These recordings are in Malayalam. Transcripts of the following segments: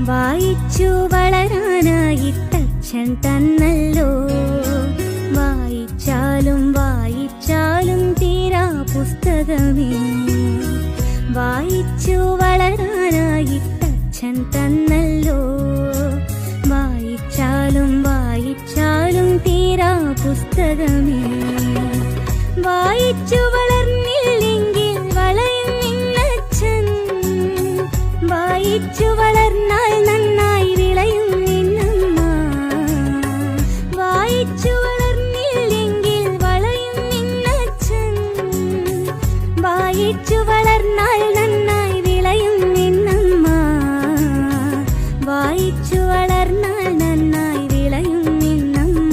വായിച്ചു വളരാനായിട്ടച്ഛൻ തന്നല്ലോ. വായിച്ചാലും വായിച്ചാലും തീരാ പുസ്തകമേ. വായിച്ചു വളരാനായിട്ടച്ഛൻ തന്നല്ലോ. വായിച്ചാലും വായിച്ചാലും തീരാ പുസ്തകമേ. വായിച്ചു വളർന്നില്ലെങ്കിൽ വളയും നിന്നച്ഛൻ. വായിച്ചു വായിച്ചു വളർന്നാൽ നന്നായി വിളയും നിന്നമ്മ. വായിച്ചു വളർന്നാൽ നന്നായി വിളയും നിന്നമ്മ.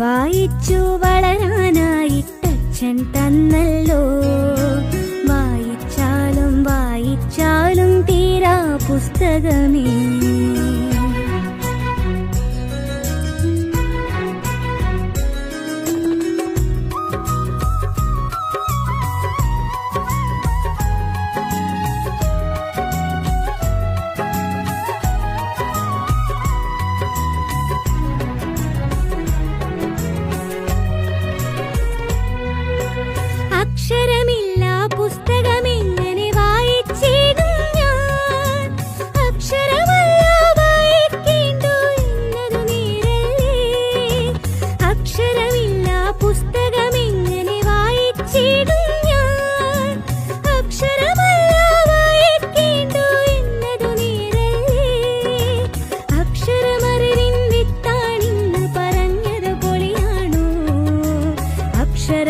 വായിച്ചു വളരാനായിട്ടച്ഛൻ തന്നല്ലോ. വായിച്ചാലും വായിച്ചാലും തീരാ പുസ്തകമേ. అక్షరమిల్లా పుస్తకమిల్లా